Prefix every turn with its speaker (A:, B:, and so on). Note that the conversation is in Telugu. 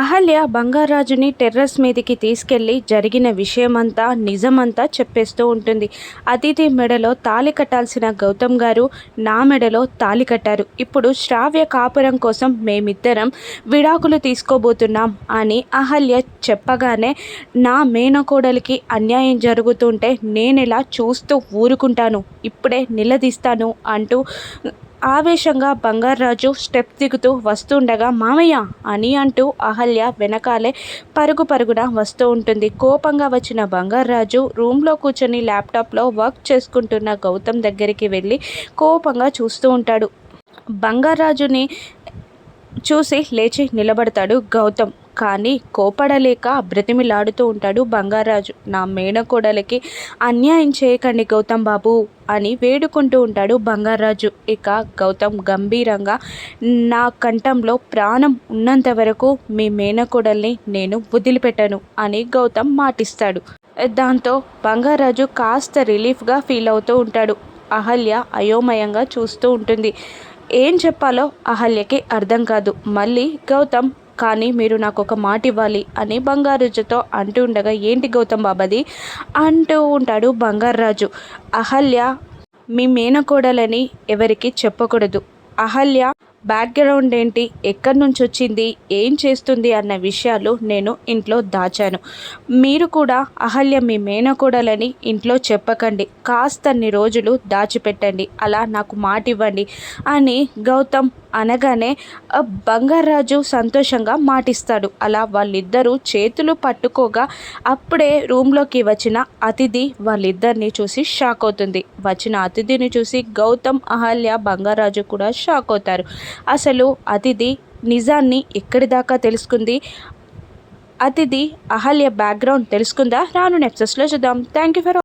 A: అహల్య బంగారాజుని టెర్రస్ మీదకి తీసుకెళ్ళి జరిగిన విషయమంతా నిజమంతా చెప్పేస్తూ ఉంటుంది. అతిథి మెడలో తాళి కట్టాల్సిన గౌతమ్ గారు నా మెడలో తాళి కట్టారు. ఇప్పుడు శ్రావ్య కాపురం కోసం మేమిద్దరం విడాకులు తీసుకోబోతున్నాం అని అహల్య చెప్పగానే నా మేనకోడలికి అన్యాయం జరుగుతుంటే నేను ఇలా చూస్తూ ఊరుకుంటాను? ఇప్పుడే నిలదీస్తాను అంటూ ఆవేశంగా బంగారాజు స్టెప్ దిగుతూ వస్తుండగా మామయ్య అని అంటూ అహల్య వెనకాలే పరుగు పరుగున వస్తూ ఉంటుంది. కోపంగా వచ్చిన బంగారాజు రూమ్లో కూర్చొని ల్యాప్టాప్లో వర్క్ చేసుకుంటున్న గౌతమ్ దగ్గరికి వెళ్ళి కోపంగా చూస్తూ ఉంటాడు. బంగారాజుని చూసి లేచి నిలబడతాడు గౌతమ్. కానీ కోపడలేక బ్రతిమిలాడుతూ ఉంటాడు బంగారాజు. నా మేనకోడలకి అన్యాయం చేయకండి గౌతమ్ బాబు అని వేడుకుంటూ ఉంటాడు బంగారాజు. ఇక గౌతమ్ గంభీరంగా నా కంఠంలో ప్రాణం ఉన్నంత వరకు మీ మేనకోడల్ని నేను వదిలిపెట్టను అని గౌతమ్ మాటిస్తాడు. దాంతో బంగారాజు కాస్త రిలీఫ్గా ఫీల్ అవుతూ ఉంటాడు. అహల్య అయోమయంగా చూస్తూ ఉంటుంది. ఏం చెప్పాలో అహల్యకి అర్థం కాదు. మళ్ళీ గౌతమ్ కానీ మీరు నాకు ఒక మాట ఇవ్వాలి అని బంగారుజుతో అంటూ ఉండగా ఏంటి గౌతమ్ బాబాది? అంటూ ఉంటాడు బంగారాజు అహల్య మీ మేనకోడలని ఎవరికి చెప్పకూడదు. అహల్య బ్యాక్గ్రౌండ్ ఏంటి? ఎక్కడి నుంచి వచ్చింది? ఏం చేస్తుంది? అన్న విషయాలు నేను ఇంట్లో దాచాను. మీరు కూడా అహల్య మీ మేనకోడలని ఇంట్లో చెప్పకండి. కాస్తన్ని రోజులు దాచిపెట్టండి. అలా నాకు మాట ఇవ్వండి అని గౌతమ్ అనగానే బంగారాజు సంతోషంగా మాటిస్తాడు. అలా వాళ్ళిద్దరూ చేతులు పట్టుకోగా అప్పుడే రూమ్లోకి వచ్చిన అతిథి వాళ్ళిద్దరిని చూసి షాక్ అవుతుంది. వచ్చిన అతిథిని చూసి గౌతమ్ అహల్య బంగారాజు కూడా షాక్ అవుతారు. అసలు అతిథి నిజాన్ని ఎక్కడి దాకా తెలుసుకుంది? అతిథి అహల్య బ్యాక్గ్రౌండ్ తెలుసుకుందా? రాను నెక్సెస్లో చూద్దాం. Thank you for